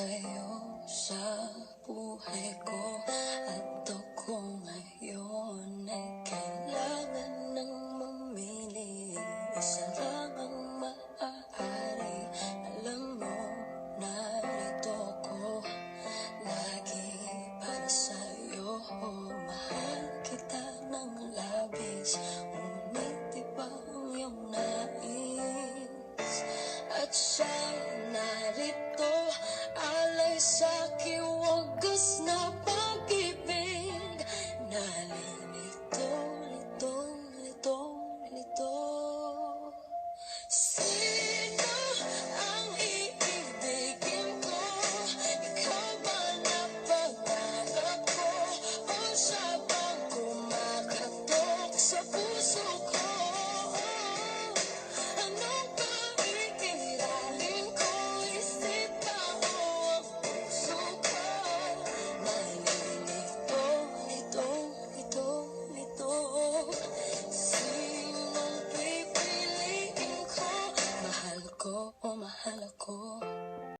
kayo sa buhay ko. At ako ngayon ay kailangan ng mamili Isa lang ang maaari Alam mo, narito ko Lagi para sa'yo Mahal kita ng labis Ngunit iba ang iyong nais At siya Cause now ko, o umahal ako.